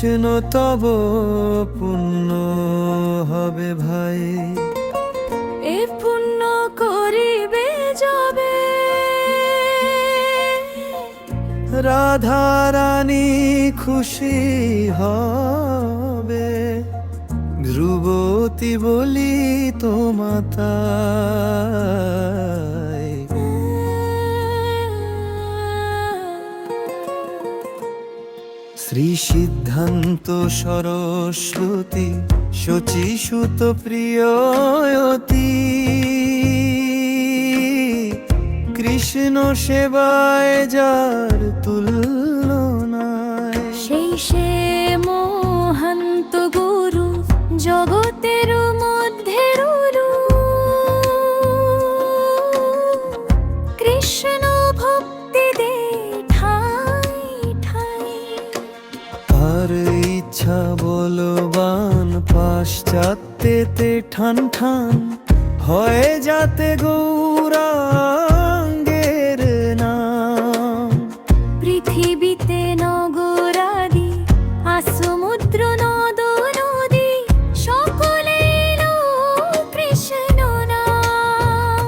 কৃষ্ণ তব পুণ্য হবে ভাই। এ পুণ্য করিবে যাবে। রাধা রানী খুশি হবে। ধ্রুবতী বলি তো মাতায় শ্রী সিদ্ধান্ত সরস্বতী শচী সুত প্রিয়তী কৃষ্ণ সেবায় যার তুলনায় সেই সে গুরু ঠান ঠান হয়ে যাতে গৌরাঙ্গের নাম। পৃথিবীতে নগরাদি আসমুদ্র নদ নদী সকলে কৃষ্ণ নাম।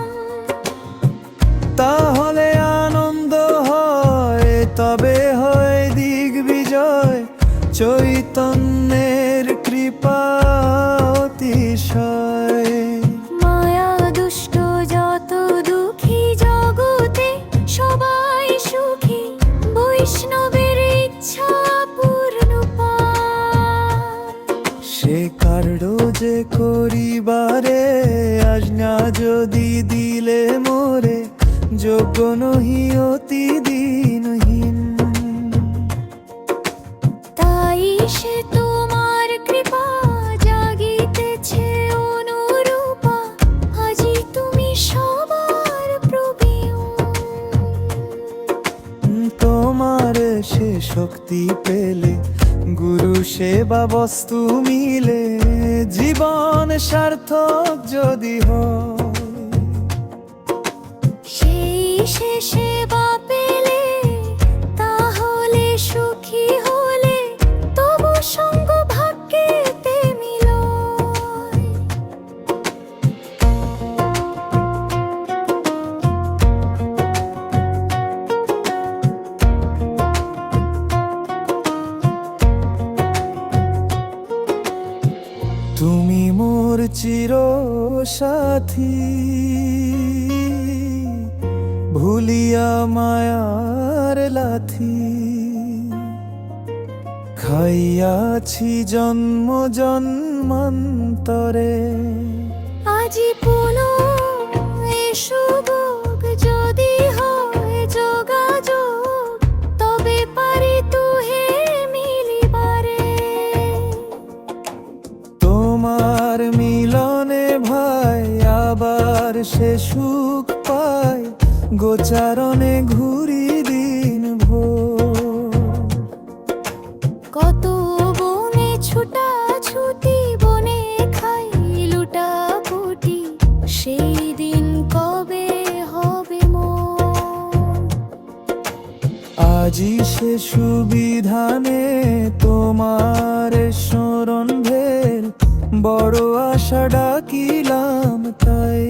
তাহলে আনন্দ হয় তবে হয় দিগ্বিজয়। চৈতন্যের কৃপা। অতিশয়। মায়া দুষ্ট যত দুঃখী জগতে সবাই সুখী। বৈষ্ণবের ইচ্ছা পূর্ণ। সে কার্ড যে করিবারে আজ না যদি দিলে মোরে যোগ্য নহি অতি দিনহীন সে শক্তি পেলে গুরু সেবা বস্তু মিলে জীবন সার্থক যদি হয়। তুমি মোর চির সাথী ভুলিয়া মায়ার লাথি। খাইয়াছি জন্ম জন্মান্তরে। আজি আবার সে সুখ পায় গোচারণে ঘুরি দিন ভোর। কত বনে ছুটা ছুটি বনে খাই লুটা পুটি সেই দিন কবে হবে মো আজি সে সুবিধানে তোমার ভেল বড় আশা ডাকিলাম তাই